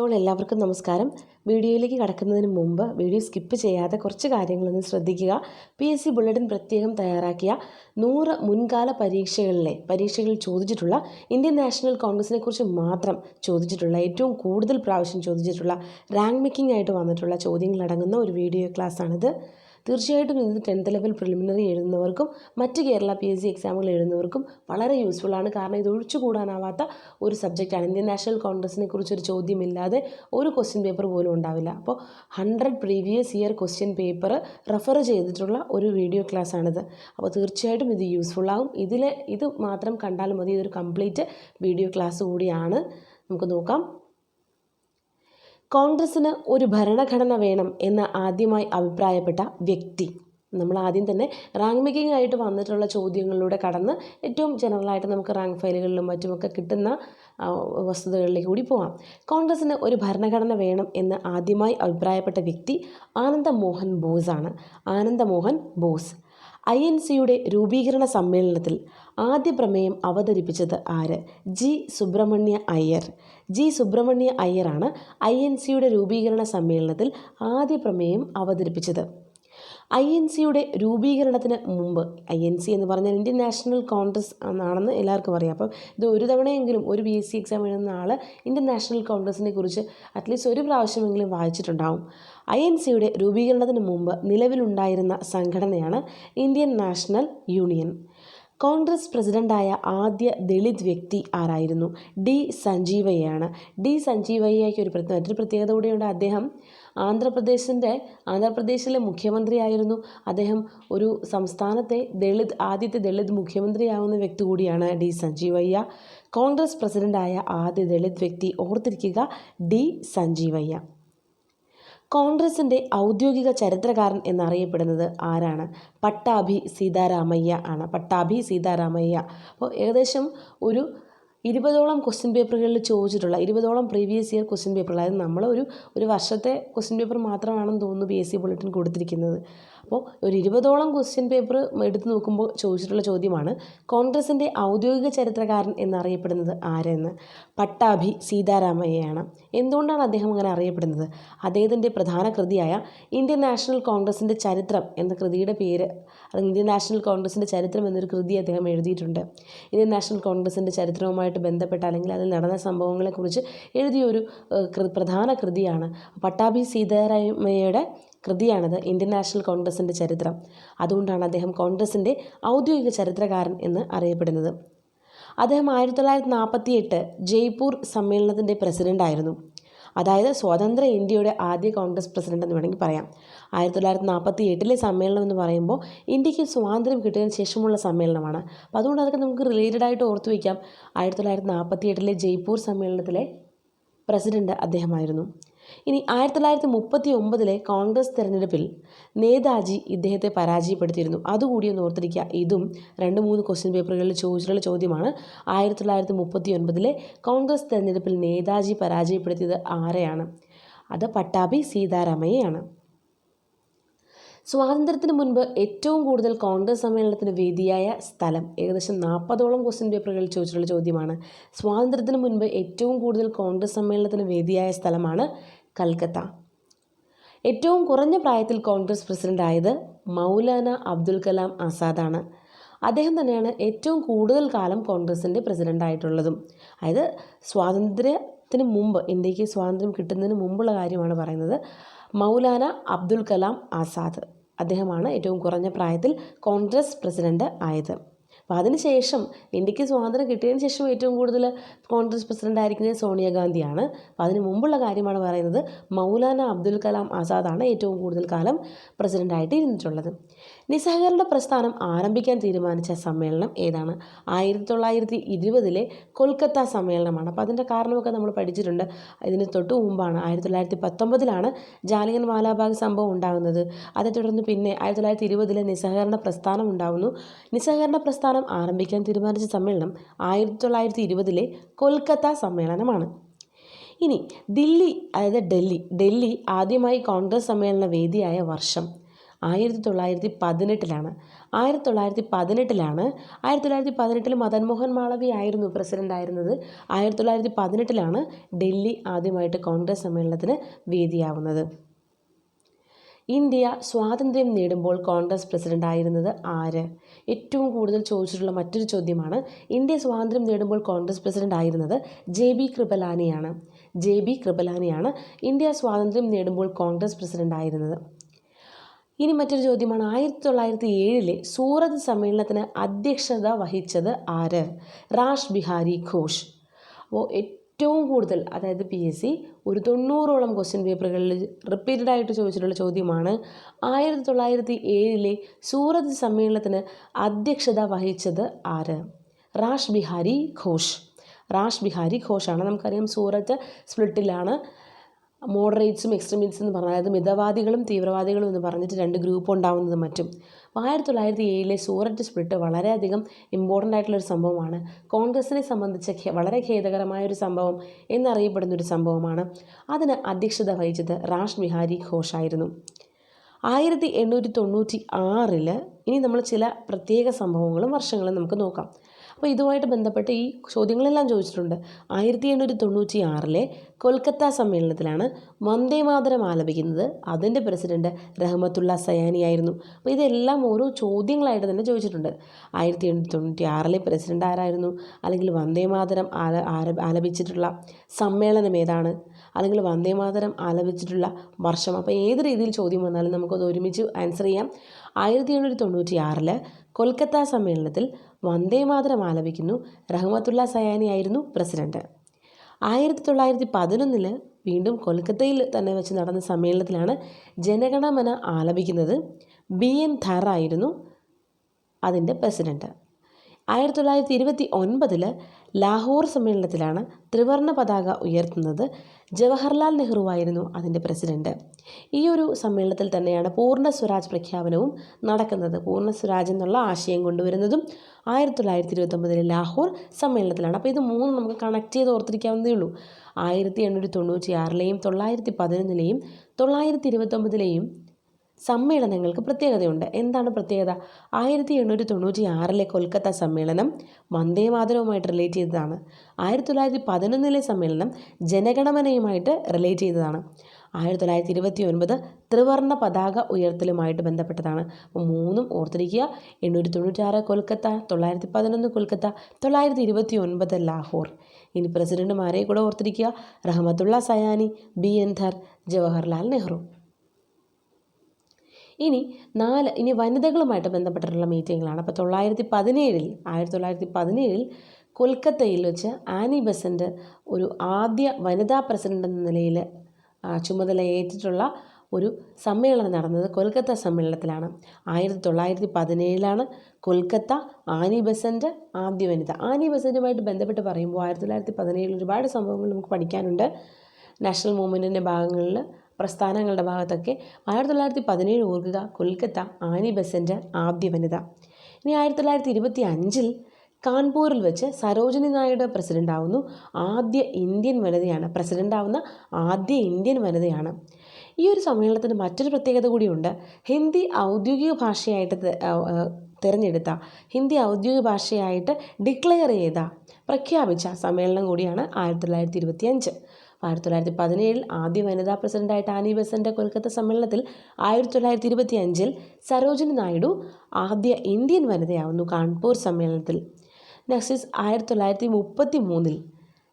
All എല്ലാവർക്കും നമസ്കാരം. വീഡിയോയിലേക്ക് കടക്കുന്നതിന് മുമ്പ് വീഡിയോ സ്കിപ്പ് ചെയ്യാതെ കുറച്ച് കാര്യങ്ങളൊന്ന് ശ്രദ്ധിക്കുക. പി എസ് സി ബുള്ളറ്റിൻ പ്രത്യേകം തയ്യാറാക്കിയ നൂറ് മുൻകാല പരീക്ഷകളിലെ പരീക്ഷകളിൽ ചോദിച്ചിട്ടുള്ള ഇന്ത്യൻ നാഷണൽ കോൺഗ്രസിനെ കുറിച്ച് മാത്രം ചോദിച്ചിട്ടുള്ള ഏറ്റവും കൂടുതൽ പ്രാവശ്യം ചോദിച്ചിട്ടുള്ള റാങ്ക് മേക്കിംഗ് ആയിട്ട് വന്നിട്ടുള്ള ചോദ്യങ്ങളടങ്ങുന്ന ഒരു വീഡിയോ ക്ലാസ്സാണിത് തീർച്ചയായിട്ടും ഇത് ടെൻത്ത് ലെവൽ പ്രിലിമിനറി എഴുതുന്നവർക്കും മറ്റ് കേരള പി എസ് സി എക്സാമുകൾ എഴുതുന്നവർക്കും വളരെ യൂസ്ഫുൾ ആണ്. കാരണം ഇത് ഒഴിച്ചുകൂടാനാവാത്ത ഒരു സബ്ജക്റ്റാണ് ഇന്ത്യൻ നാഷണൽ കോൺഗ്രസിനെ കുറിച്ചൊരു ചോദ്യമില്ലാതെ ഒരു ക്വസ്റ്റ്യൻ പേപ്പർ പോലും ഉണ്ടാവില്ല. അപ്പോൾ hundred previous year question paper refer ചെയ്തിട്ടുള്ള ഒരു വീഡിയോ ക്ലാസ് ആണിത്. അപ്പോൾ തീർച്ചയായിട്ടും ഇത് യൂസ്ഫുൾ ആകും ഇതിൽ ഇത് മാത്രം കണ്ടാലും മതി. ഇതൊരു കംപ്ലീറ്റ് വീഡിയോ ക്ലാസ് കൂടിയാണ്. നമുക്ക് നോക്കാം. കോൺഗ്രസ്സിന് ഒരു ഭരണഘടന വേണം എന്ന് ആദ്യമായി അഭിപ്രായപ്പെട്ട വ്യക്തി. നമ്മൾ ആദ്യം തന്നെ റാങ്ക് മേക്കിംഗ് ആയിട്ട് വന്നിട്ടുള്ള ചോദ്യങ്ങളിലൂടെ കടന്ന് ഏറ്റവും ജനറലായിട്ട് നമുക്ക് റാങ്ക് ഫയലുകളിലും മറ്റുമൊക്കെ കിട്ടുന്ന വസ്തുതകളിലേക്ക് കൂടി പോവാം. കോൺഗ്രസ്സിന് ഒരു ഭരണഘടന വേണം എന്ന് ആദ്യമായി അഭിപ്രായപ്പെട്ട വ്യക്തി ആനന്ദമോഹൻ ബോസ് ആണ്. ആനന്ദമോഹൻ ബോസ്. ഐ എൻ സിയുടെ രൂപീകരണ സമ്മേളനത്തിൽ ആദ്യ പ്രമേയം അവതരിപ്പിച്ചത് ആര്? ജി. സുബ്രഹ്മണ്യ അയ്യർ. ജി. സുബ്രഹ്മണ്യ അയ്യറാണ് ഐ എൻ സിയുടെ രൂപീകരണ സമ്മേളനത്തിൽ ആദ്യ പ്രമേയം അവതരിപ്പിച്ചത്. ഐ എൻ സിയുടെ രൂപീകരണത്തിന് മുമ്പ് ഐ എൻ സി എന്ന് പറഞ്ഞാൽ ഇന്ത്യൻ നാഷണൽ കോൺഗ്രസ് എന്നാണെന്ന് എല്ലാവർക്കും അറിയാം. അപ്പം ഇത് ഒരു തവണയെങ്കിലും ഒരു പി എസ് സി എക്സാം എഴുതുന്ന ആൾ ഇന്ത്യൻ നാഷണൽ കോൺഗ്രസിനെ കുറിച്ച് അറ്റ്ലീസ്റ്റ് ഒരു പ്രാവശ്യമെങ്കിലും വായിച്ചിട്ടുണ്ടാവും. ഐ എൻ സിയുടെ രൂപീകരണത്തിന് മുമ്പ് നിലവിലുണ്ടായിരുന്ന സംഘടനയാണ് ഇന്ത്യൻ നാഷണൽ യൂണിയൻ. കോൺഗ്രസ് പ്രസിഡന്റായ ആദ്യ ദളിത് വ്യക്തി ആരായിരുന്നു? ഡി സഞ്ജീവയ്യാണ്. ഡി സഞ്ജീവയ്യയ്ക്ക് ഒരു മറ്റൊരു പ്രത്യേകത കൂടിയുണ്ട്. അദ്ദേഹം ആന്ധ്രാപ്രദേശിന്റെ ആന്ധ്രാപ്രദേശിലെ മുഖ്യമന്ത്രിയായിരുന്നു. അദ്ദേഹം ഒരു സംസ്ഥാനത്തെ ദളിത് ആദ്യത്തെ ദളിത് മുഖ്യമന്ത്രിയാവുന്ന വ്യക്തി കൂടിയാണ് ഡി സഞ്ജീവയ്യ. കോൺഗ്രസ് പ്രസിഡന്റായ ആദ്യ ദളിത് വ്യക്തി ഓർത്തിരിക്കുക ഡി സഞ്ജീവയ്യ. കോൺഗ്രസിന്റെ ഔദ്യോഗിക ചരിത്രകാരൻ എന്നറിയപ്പെടുന്നത് ആരാണ്? പട്ടാഭി സീതാരാമയ്യ ആണ്. പട്ടാഭി സീതാരാമയ്യ. അപ്പോൾ ഏകദേശം ഒരു ഇരുപതോളം ക്വസ്റ്റ്യൻ പേപ്പറുകളിൽ ചോദിച്ചിട്ടുള്ള ഇരുപതോളം പ്രീവിയസ് ഇയർ ക്വസ്റ്റ്യൻ പേപ്പറുകൾ അതായത് നമ്മൾ ഒരു ഒരു വർഷത്തെ ക്വസ്റ്റ്യൻ പേപ്പർ മാത്രമാണെന്ന് തോന്നുന്നു പി എസ് സി ബുള്ളറ്റിൻ കൊടുത്തിരിക്കുന്നത്. അപ്പോൾ ഒരു ഇരുപതോളം ക്വസ്റ്റ്യൻ പേപ്പർ എടുത്തു നോക്കുമ്പോൾ ചോദിച്ചിട്ടുള്ള ചോദ്യമാണ് കോൺഗ്രസിന്റെ ഔദ്യോഗിക ചരിത്രകാരൻ എന്നറിയപ്പെടുന്നത് ആരെന്ന്? പട്ടാഭി സീതാരാമയ്യയാണ്. എന്തുകൊണ്ടാണ് അദ്ദേഹം അങ്ങനെ അറിയപ്പെടുന്നത്? അദ്ദേഹത്തിന്റെ പ്രധാന കൃതിയായ ഇന്ത്യൻ നാഷണൽ കോൺഗ്രസിന്റെ ചരിത്രം എന്ന കൃതിയുടെ പേര് അല്ലെങ്കിൽ ഇന്ത്യൻ നാഷണൽ കോൺഗ്രസിന്റെ ചരിത്രം എന്നൊരു കൃതി അദ്ദേഹം എഴുതിയിട്ടുണ്ട്. ഇന്ത്യൻ നാഷണൽ കോൺഗ്രസിന്റെ ചരിത്രവുമായിട്ട് ബന്ധപ്പെട്ട അല്ലെങ്കിൽ അതിൽ നടന്ന സംഭവങ്ങളെക്കുറിച്ച് എഴുതിയ ഒരു പ്രധാന കൃതിയാണ് പട്ടാഭി സീതാരാമയ്യയുടെ കൃതിയാണത് ഇന്ത്യൻ നാഷണൽ കോൺഗ്രസിന്റെ ചരിത്രം. അതുകൊണ്ടാണ് അദ്ദേഹം കോൺഗ്രസിന്റെ ഔദ്യോഗിക ചരിത്രകാരൻ എന്ന് അറിയപ്പെടുന്നത്. അദ്ദേഹം ആയിരത്തി തൊള്ളായിരത്തി നാൽപ്പത്തി എട്ട് ജയ്പൂർ സമ്മേളനത്തിന്റെ പ്രസിഡന്റായിരുന്നു അതായത് സ്വതന്ത്ര ഇന്ത്യയുടെ ആദ്യ കോൺഗ്രസ് പ്രസിഡന്റ് എന്ന് വേണമെങ്കിൽ പറയാം. ആയിരത്തി തൊള്ളായിരത്തി നാൽപ്പത്തി എട്ടിലെ സമ്മേളനം എന്ന് പറയുമ്പോൾ ഇന്ത്യയ്ക്ക് സ്വാതന്ത്ര്യം കിട്ടിയതിന് ശേഷമുള്ള സമ്മേളനമാണ്. അപ്പോൾ അതുകൊണ്ട് അതൊക്കെ നമുക്ക് റിലേറ്റഡ് ആയിട്ട് ഓർത്തു വയ്ക്കാം ആയിരത്തി തൊള്ളായിരത്തി നാൽപ്പത്തി എട്ടിലെ ജയ്പൂർ സമ്മേളനത്തിലെ പ്രസിഡന്റ് അദ്ദേഹമായിരുന്നു. ഇനി ആയിരത്തി തൊള്ളായിരത്തി മുപ്പത്തി ഒമ്പതിലെ കോൺഗ്രസ് തെരഞ്ഞെടുപ്പിൽ നേതാജി ഇദ്ദേഹത്തെ പരാജയപ്പെടുത്തിയിരുന്നു. അതുകൂടി ഒന്ന് ഓർത്തിരിക്കുക. ഇതും രണ്ട് മൂന്ന് ക്വസ്റ്റ്യൻ പേപ്പറുകളിൽ ചോദിച്ചിട്ടുള്ള ചോദ്യമാണ്. ആയിരത്തി തൊള്ളായിരത്തി മുപ്പത്തി ഒൻപതിലെ കോൺഗ്രസ് തെരഞ്ഞെടുപ്പിൽ നേതാജി പരാജയപ്പെടുത്തിയത് ആരെയാണ്? അത് പട്ടാഭി സീതാരാമയ്യയാണ്. സ്വാതന്ത്ര്യത്തിന് മുൻപ് ഏറ്റവും കൂടുതൽ കോൺഗ്രസ് സമ്മേളനത്തിന് വേദിയായ സ്ഥലം ഏകദേശം നാൽപ്പതോളം ക്വസ്റ്റ്യൻ പേപ്പറുകളിൽ ചോദിച്ചിട്ടുള്ള ചോദ്യമാണ്. സ്വാതന്ത്ര്യത്തിന് മുൻപ് ഏറ്റവും കൂടുതൽ കോൺഗ്രസ് സമ്മേളനത്തിന് വേദിയായ സ്ഥലമാണ് കൽക്കത്ത. ഏറ്റവും കുറഞ്ഞ പ്രായത്തിൽ കോൺഗ്രസ് പ്രസിഡന്റ് ആയത് മൗലാന അബ്ദുൽ കലാം ആസാദാണ്. അദ്ദേഹം തന്നെയാണ് ഏറ്റവും കൂടുതൽ കാലം കോൺഗ്രസിന്റെ പ്രസിഡന്റായിട്ടുള്ളതും അതായത് സ്വാതന്ത്ര്യത്തിന് മുമ്പ് ഇന്ത്യയ്ക്ക് സ്വാതന്ത്ര്യം കിട്ടുന്നതിന് മുമ്പുള്ള കാര്യമാണ് പറയുന്നത് മൗലാന അബ്ദുൽ കലാം ആസാദ്. അദ്ദേഹമാണ് ഏറ്റവും കുറഞ്ഞ പ്രായത്തിൽ കോൺഗ്രസ് പ്രസിഡന്റ് ആയത്. അപ്പോൾ അതിനുശേഷം ഇന്ത്യയ്ക്ക് സ്വാതന്ത്ര്യം കിട്ടിയതിന് ശേഷം ഏറ്റവും കൂടുതൽ കോൺഗ്രസ് പ്രസിഡന്റ് ആയിരിക്കുന്നത് സോണിയാഗാന്ധിയാണ്. അപ്പോൾ അതിന് മുമ്പുള്ള കാര്യമാണ് പറയുന്നത് മൗലാന അബ്ദുൽ കലാം ആസാദാണ് ഏറ്റവും കൂടുതൽ കാലം പ്രസിഡന്റായിട്ട് ഇരുന്നിട്ടുള്ളത്. നിസ്സഹകരണ പ്രസ്ഥാനം ആരംഭിക്കാൻ തീരുമാനിച്ച സമ്മേളനം ഏതാണ്? ആയിരത്തി തൊള്ളായിരത്തി ഇരുപതിലെ കൊൽക്കത്ത സമ്മേളനമാണ്. അപ്പോൾ അതിന്റെ കാരണമൊക്കെ നമ്മൾ പഠിച്ചിട്ടുണ്ട്. ഇതിന് തൊട്ട് മുമ്പാണ് ആയിരത്തി തൊള്ളായിരത്തി പത്തൊമ്പതിലാണ് ജാലിയൻ വാലാബാഗ് സംഭവം ഉണ്ടാകുന്നത്. അതേ തുടർന്ന് പിന്നെ ആയിരത്തി തൊള്ളായിരത്തി ഇരുപതിലെ നിസ്സഹകരണ പ്രസ്ഥാനം ഉണ്ടാകുന്നു നിസ്സഹകരണ പ്രസ്ഥാനം ആരംഭിക്കാൻ തീരുമാനിച്ച സമ്മേളനം ആയിരത്തി തൊള്ളായിരത്തി ഇരുപതിലെ കൊൽക്കത്ത സമ്മേളനമാണ്. ഇനി ദില്ലി അതായത് ഡൽഹി ഡൽഹി ആദ്യമായി കോൺഗ്രസ് സമ്മേളന വേദിയായ വർഷം. ആയിരത്തി തൊള്ളായിരത്തി പതിനെട്ടിലാണ് ആയിരത്തി തൊള്ളായിരത്തി പതിനെട്ടിലാണ് ആയിരത്തി തൊള്ളായിരത്തി പതിനെട്ടിൽ മദൻ മോഹൻ മാളവ്യ ആയിരുന്നു പ്രസിഡന്റ് ആയിരുന്നത്. ആയിരത്തി തൊള്ളായിരത്തി പതിനെട്ടിലാണ് ഡൽഹി ആദ്യമായിട്ട് കോൺഗ്രസ് സമ്മേളനത്തിന് വേദിയാവുന്നത്. ഇന്ത്യ സ്വാതന്ത്ര്യം നേടുമ്പോൾ കോൺഗ്രസ് പ്രസിഡന്റ് ആയിരുന്നത് ആര്? ഏറ്റവും കൂടുതൽ ചോദിച്ചിട്ടുള്ള മറ്റൊരു ചോദ്യമാണ് ഇന്ത്യ സ്വാതന്ത്ര്യം നേടുമ്പോൾ കോൺഗ്രസ് പ്രസിഡന്റ് ആയിരുന്നത് ജെ ബി കൃപലാനിയാണ്. ജെ ബി കൃപലാനിയാണ് ഇന്ത്യ സ്വാതന്ത്ര്യം നേടുമ്പോൾ കോൺഗ്രസ് പ്രസിഡന്റ് ആയിരുന്നത്. ഇനി മറ്റൊരു ചോദ്യമാണ്. ആയിരത്തി തൊള്ളായിരത്തി ഏഴിലെ സൂറത്ത് സമ്മേളനത്തിന് അധ്യക്ഷത വഹിച്ചത് ആര്? റാഷ് ബിഹാരി ഘോഷ്. അപ്പോൾ ഏറ്റവും കൂടുതൽ അതായത് പി എസ് സി ഒരു തൊണ്ണൂറോളം ക്വസ്റ്റ്യൻ പേപ്പറുകളിൽ റിപ്പീറ്റഡ് ആയിട്ട് ചോദിച്ചിട്ടുള്ള ചോദ്യമാണ് ആയിരത്തി തൊള്ളായിരത്തി ഏഴിലെ സൂറത്ത് സമ്മേളനത്തിന് അധ്യക്ഷത വഹിച്ചത് ആര്? റാഷ് ബിഹാരി ഘോഷ്. റാഷ് ബിഹാരി ഘോഷാണ്. നമുക്കറിയാം സൂറത്ത് സ്പ്ലിറ്റിലാണ്. മോഡറേറ്റ്സും എക്സ്ട്രീമിസ്റ്റ് എന്ന് പറഞ്ഞാൽ അതായത് മിതവാദികളും തീവ്രവാദികളും എന്ന് പറഞ്ഞിട്ട് രണ്ട് ഗ്രൂപ്പ് ഉണ്ടാവുന്നത് മറ്റും. അപ്പോൾ ആയിരത്തി തൊള്ളായിരത്തി ഏഴിലെ സൂററ്റ് സ്പ്ലിറ്റ് വളരെയധികം ഇമ്പോർട്ടന്റ് ആയിട്ടുള്ളൊരു സംഭവമാണ്. കോൺഗ്രസിനെ സംബന്ധിച്ച വളരെ ഖേദകരമായ ഒരു സംഭവം എന്നറിയപ്പെടുന്ന ഒരു സംഭവമാണ്. അതിന് അധ്യക്ഷത വഹിച്ചത് റാഷ് ബിഹാരി ഘോഷായിരുന്നു. ആയിരത്തി എണ്ണൂറ്റി തൊണ്ണൂറ്റി ആറിൽ ഇനി നമ്മൾ ചില പ്രത്യേക സംഭവങ്ങളും വർഷങ്ങളും നമുക്ക് നോക്കാം. അപ്പോൾ ഇതുമായിട്ട് ബന്ധപ്പെട്ട് ഈ ചോദ്യങ്ങളെല്ലാം ചോദിച്ചിട്ടുണ്ട്. ആയിരത്തി എണ്ണൂറ്റി തൊണ്ണൂറ്റി ആറിലെ കൊൽക്കത്ത സമ്മേളനത്തിലാണ് വന്ദേ വന്ദേമാതരം ആലപിക്കുന്നത്. അതിന്റെ പ്രസിഡന്റ് റഹ്മത്തുള്ള സയാനി ആയിരുന്നു അപ്പോൾ ഇതെല്ലാം ഓരോ ചോദ്യങ്ങളായിട്ട് തന്നെ ചോദിച്ചിട്ടുണ്ട്. ആയിരത്തി എണ്ണൂറ്റി തൊണ്ണൂറ്റി ആറിലെ പ്രസിഡന്റ് ആരായിരുന്നു? അല്ലെങ്കിൽ വന്ദേമാതരം ആല ആല- ആലപിച്ചിട്ടുള്ള സമ്മേളനം ഏതാണ്? അല്ലെങ്കിൽ വന്ദേ വന്ദേമാതരം ആലപിച്ചിട്ടുള്ള വർഷം? അപ്പോൾ ഏത് രീതിയിൽ ചോദ്യം വന്നാലും നമുക്കത് ഒരുമിച്ച് ആൻസർ ചെയ്യാം. ആയിരത്തി എണ്ണൂറ്റി തൊണ്ണൂറ്റി ആറിൽ കൊൽക്കത്ത സമ്മേളനത്തിൽ വന്ദേ വന്ദേമാതരം ആലപിക്കുന്നു റഹ്മത്തുള്ള സയാനി ആയിരുന്നു പ്രസിഡന്റ്. ആയിരത്തി തൊള്ളായിരത്തി പതിനൊന്നിൽ വീണ്ടും കൊൽക്കത്തയിൽ തന്നെ വെച്ച് നടന്ന സമ്മേളനത്തിലാണ് ജനഗണമന ആലപിക്കുന്നത് ബി എൻ ധർ ആയിരുന്നു അതിന്റെ പ്രസിഡന്റ് ആയിരത്തി തൊള്ളായിരത്തി ഇരുപത്തി ഒൻപതിൽ ലാഹോർ സമ്മേളനത്തിലാണ് ത്രിവർണ പതാക ഉയർത്തുന്നത്. ജവഹർലാൽ നെഹ്റു ആയിരുന്നു അതിന്റെ പ്രസിഡന്റ്. ഈ ഒരു സമ്മേളനത്തിൽ തന്നെയാണ് പൂർണ സ്വരാജ് പ്രഖ്യാപനവും നടക്കുന്നത്. പൂർണ സ്വരാജ് എന്നുള്ള ആശയം കൊണ്ടുവരുന്നതും ആയിരത്തി തൊള്ളായിരത്തി ഇരുപത്തൊമ്പതിലെ ലാഹോർ സമ്മേളനത്തിലാണ്. അപ്പോൾ ഇത് മൂന്ന് നമുക്ക് കണക്ട് ചെയ്ത് ഓർത്തിരിക്കാവുന്നതേ ഉള്ളൂ. ആയിരത്തി എണ്ണൂറ്റി തൊണ്ണൂറ്റി ആറിലെയും തൊള്ളായിരത്തി പതിനൊന്നിലെയും തൊള്ളായിരത്തി ഇരുപത്തൊമ്പതിലെയും സമ്മേളനങ്ങൾക്ക് പ്രത്യേകതയുണ്ട്. എന്താണ് പ്രത്യേകത? ആയിരത്തി എണ്ണൂറ്റി തൊണ്ണൂറ്റി ആറിലെ കൊൽക്കത്ത സമ്മേളനം വന്ദേമാതരവുമായിട്ട് റിലേറ്റ് ചെയ്തതാണ്. ആയിരത്തി തൊള്ളായിരത്തി പതിനൊന്നിലെ സമ്മേളനം ജനഗണമനയുമായിട്ട് റിലേറ്റ് ചെയ്തതാണ്. ആയിരത്തി തൊള്ളായിരത്തി ഇരുപത്തി ഒൻപത് ത്രിവർണ പതാക ഉയർത്തലുമായിട്ട് ബന്ധപ്പെട്ടതാണ്. അപ്പോൾ മൂന്നും ഓർത്തിരിക്കുക. എണ്ണൂറ്റി തൊണ്ണൂറ്റാറ് കൊൽക്കത്ത തൊള്ളായിരത്തി പതിനൊന്ന് കൊൽക്കത്ത തൊള്ളായിരത്തി ഇരുപത്തി ഒൻപത് ലാഹോർ. ഇനി പ്രസിഡന്റുമാരെ കൂടെ ഓർത്തിരിക്കുക. Rahimtulla Sayani B N Dhar Jawaharlal Nehru. ഇനി നാല് ഇനി വനിതകളുമായിട്ട് ബന്ധപ്പെട്ടിട്ടുള്ള മീറ്റിങ്ങുകളാണ് അപ്പോൾ തൊള്ളായിരത്തി പതിനേഴിൽ ആയിരത്തി തൊള്ളായിരത്തി പതിനേഴിൽ കൊൽക്കത്തയിൽ വെച്ച് ആനി ബസന്റ് ഒരു ആദ്യ വനിതാ പ്രസിഡന്റ് എന്ന നിലയിൽ ചുമതല ഏറ്റിട്ടുള്ള ഒരു സമ്മേളനം നടന്നത് കൊൽക്കത്ത സമ്മേളനത്തിലാണ്. ആയിരത്തി തൊള്ളായിരത്തി പതിനേഴിലാണ് കൊൽക്കത്ത ആനി ബസന്റ് ആദ്യ വനിത. ആനി ബസന്റുമായിട്ട് ബന്ധപ്പെട്ട് പറയുമ്പോൾ ആയിരത്തി തൊള്ളായിരത്തി പതിനേഴിൽ ഒരുപാട് സംഭവങ്ങൾ നമുക്ക് പഠിക്കാനുണ്ട്. നാഷണൽ മൂവ്മെന്റിന്റെ ഭാഗങ്ങളിൽ പ്രസ്ഥാനങ്ങളുടെ ഭാഗത്തൊക്കെ ആയിരത്തി തൊള്ളായിരത്തി പതിനേഴ് ഓർക്കുക കൊൽക്കത്ത ആനി ബസന്റ് ആദ്യ വനിത. ഇനി ആയിരത്തി തൊള്ളായിരത്തി ഇരുപത്തി അഞ്ചിൽ കാൺപൂരിൽ വെച്ച് സരോജിനി നായിഡു പ്രസിഡന്റ് ആവുന്നു. ആദ്യ ഇന്ത്യൻ വനിതയാണ് പ്രസിഡന്റ് ആവുന്ന ആദ്യ ഇന്ത്യൻ വനിതയാണ്. ഈ ഒരു സമ്മേളനത്തിന് മറ്റൊരു പ്രത്യേകത കൂടിയുണ്ട്. ഹിന്ദി ഔദ്യോഗിക ഭാഷയായിട്ട് തിരഞ്ഞെടുത്ത ഹിന്ദി ഔദ്യോഗിക ഭാഷയായിട്ട് ഡിക്ലെയർ ചെയ്ത പ്രഖ്യാപിച്ച സമ്മേളനം കൂടിയാണ് ആയിരത്തി തൊള്ളായിരത്തി ഇരുപത്തി അഞ്ച് ആയിരത്തി തൊള്ളായിരത്തി പതിനേഴിൽ ആദ്യ വനിതാ പ്രസിഡന്റായിട്ട് ആനി ബസന്റെ കൊൽക്കത്ത സമ്മേളനത്തിൽ ആയിരത്തി തൊള്ളായിരത്തി ഇരുപത്തി അഞ്ചിൽ സരോജിനി നായിഡു ആദ്യ ഇന്ത്യൻ വനിതയാവുന്നു കാൺപൂർ സമ്മേളനത്തിൽ. നെക്സ്റ്റ് ഇസ് ആയിരത്തി തൊള്ളായിരത്തി മുപ്പത്തി മൂന്നിൽ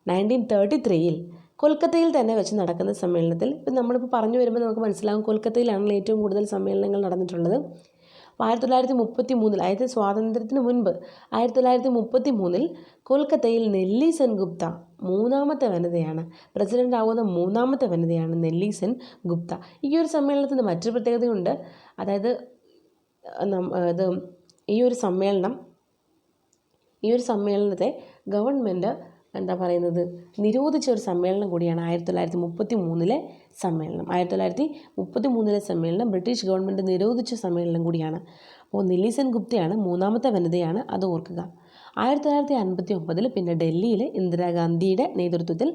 നയന്റീൻ തേർട്ടി ത്രീയിൽ കൊൽക്കത്തയിൽ തന്നെ വെച്ച് നടക്കുന്ന സമ്മേളനത്തിൽ. ഇപ്പം നമ്മളിപ്പോൾ പറഞ്ഞു വരുമ്പോൾ നമുക്ക് മനസ്സിലാകും കൊൽക്കത്തയിലാണല്ലോ ഏറ്റവും കൂടുതൽ സമ്മേളനങ്ങൾ നടന്നിട്ടുള്ളത്. ആയിരത്തി തൊള്ളായിരത്തി മുപ്പത്തി മൂന്നിൽ അതായത് സ്വാതന്ത്ര്യത്തിന് മുൻപ് ആയിരത്തി തൊള്ളായിരത്തി മുപ്പത്തി മൂന്നിൽ കൊൽക്കത്തയിൽ നെല്ലി സെൻ ഗുപ്ത മൂന്നാമത്തെ വനിതയാണ്. പ്രസിഡന്റ് ആകുന്ന മൂന്നാമത്തെ വനിതയാണ് നെല്ലി സെൻ ഗുപ്ത. ഈ ഒരു സമ്മേളനത്തിന് മറ്റൊരു പ്രത്യേകതയുണ്ട്. അതായത് ഇത് ഈ ഒരു സമ്മേളനം ഈ ഒരു സമ്മേളനത്തെ ഗവൺമെന്റ് എന്താ പറയുന്നത് നിരോധിച്ച ഒരു സമ്മേളനം കൂടിയാണ് ആയിരത്തി തൊള്ളായിരത്തി മുപ്പത്തി മൂന്നിലെ സമ്മേളനം. ആയിരത്തി തൊള്ളായിരത്തി മുപ്പത്തി മൂന്നിലെ സമ്മേളനം ബ്രിട്ടീഷ് ഗവൺമെന്റ് നിരോധിച്ച സമ്മേളനം കൂടിയാണ്. അപ്പോൾ നിലീസൻ ഗുപ്തയാണ് മൂന്നാമത്തെ വനിതയാണ് അത് ഓർക്കുക. ആയിരത്തി തൊള്ളായിരത്തി അൻപത്തി ഒമ്പതിൽ പിന്നെ ഡൽഹിയിൽ ഇന്ദിരാഗാന്ധിയുടെ നേതൃത്വത്തിൽ